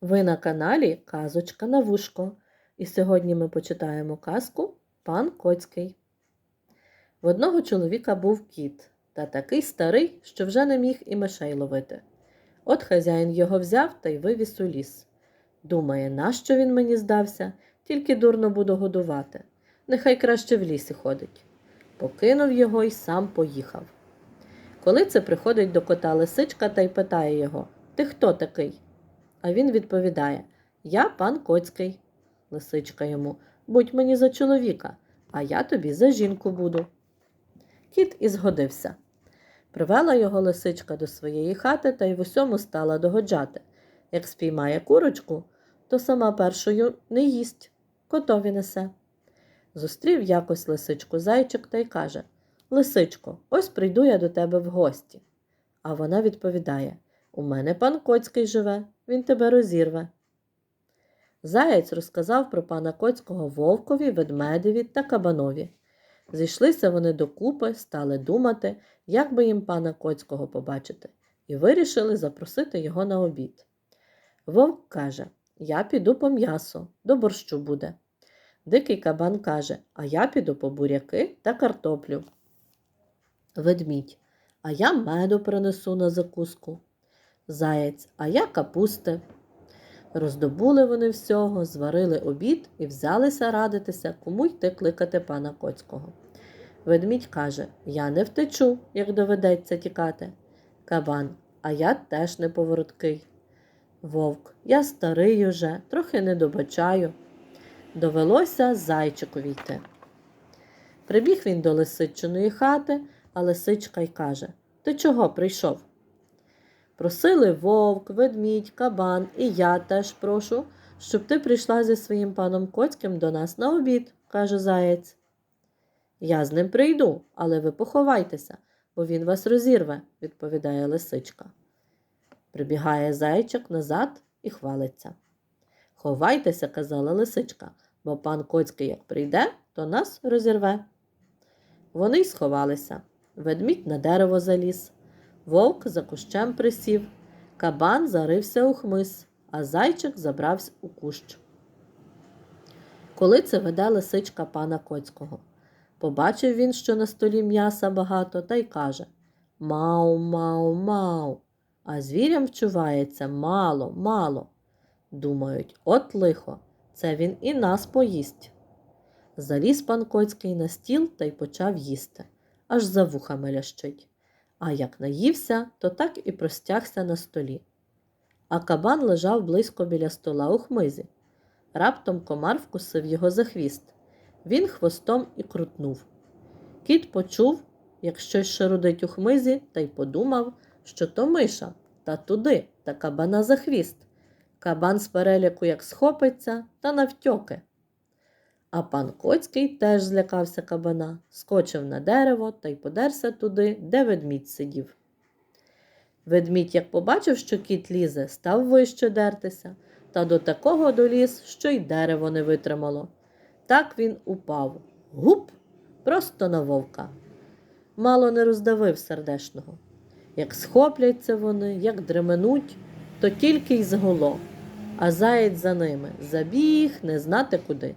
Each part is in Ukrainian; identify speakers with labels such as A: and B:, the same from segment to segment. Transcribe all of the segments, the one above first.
A: Ви на каналі Казочка на вушко. І сьогодні ми почитаємо казку Пан Коцький. В одного чоловіка був кіт, та такий старий, що вже не міг і мишей ловити. От хазяїн його взяв та й вивіз у ліс. Думає, нащо він мені здався, тільки дурно буду годувати. Нехай краще в лісі ходить. Покинув його й сам поїхав. Коли це приходить до кота лисичка та й питає його Ти хто такий? А він відповідає Я пан Коцький. Лисичка йому Будь мені за чоловіка, а я тобі за жінку буду. Кіт і згодився. Привела його лисичка до своєї хати та й в усьому стала догоджати. Як спіймає курочку, то сама першою не їсть, котові несе. Зустрів якось лисичку зайчик та й каже Лисичко, ось прийду я до тебе в гості. А вона відповідає У мене пан Коцький живе, він тебе розірве. Заєць розказав про пана Коцького вовкові, ведмедеві та кабанові. Зійшлися вони докупи, стали думати, як би їм пана Коцького побачити, і вирішили запросити його на обід. Вовк каже Я піду по м'ясо, до борщу буде. Дикий кабан каже А я піду по буряки та картоплю. Ведмідь, а я меду принесу на закуску. Заєць, а я капусти. Роздобули вони всього, зварили обід і взялися радитися, кому йти кликати пана Коцького. Ведмідь каже Я не втечу, як доведеться тікати. Кабан, а я теж не повороткий. Вовк, я старий уже, трохи не добачаю. Довелося зайчикові йти. Прибіг він до лисичиної хати, а лисичка й каже Ти чого прийшов? Просили вовк, ведмідь, кабан, і я теж прошу, щоб ти прийшла зі своїм паном Коцьким до нас на обід, каже заєць. Я з ним прийду, але ви поховайтеся, бо він вас розірве, відповідає лисичка. Прибігає зайчик назад і хвалиться. Ховайтеся, казала лисичка, бо пан Коцький, як прийде, то нас розірве. Вони й сховалися. Ведмідь на дерево заліз. Вовк за кущем присів, кабан зарився у хмиз, а зайчик забрався у кущ. Коли це веде лисичка пана Коцького. Побачив він, що на столі м'яса багато, та й каже Мау, мау, мау. А звірям вчувається мало, мало. Думають, от лихо, це він і нас поїсть. Заліз пан Коцький на стіл та й почав їсти, аж за вухами лящить а як наївся, то так і простягся на столі. А кабан лежав близько біля стола у хмизі. Раптом комар вкусив його за хвіст. Він хвостом і крутнув. Кіт почув, як щось шарудить у хмизі, та й подумав, що то миша, та туди, та кабана за хвіст. Кабан з переляку як схопиться, та навтьоки. А пан Коцький теж злякався кабана, скочив на дерево та й подерся туди, де ведмідь сидів. Ведмідь, як побачив, що кіт лізе, став вище дертися, та до такого доліз, що й дерево не витримало. Так він упав. Гуп! Просто на вовка. Мало не роздавив сердешного. Як схопляться вони, як дременуть, то тільки й зголо, а заєць за ними забіг не знати куди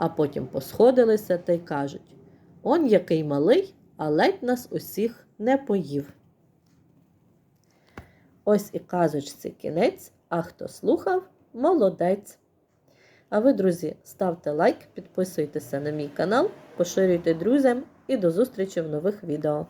A: а потім посходилися та й кажуть Он який малий, а ледь нас усіх не поїв. Ось і казочці кінець, а хто слухав, молодець. А ви, друзі, ставте лайк, підписуйтеся на мій канал, поширюйте друзям і до зустрічі в нових відео.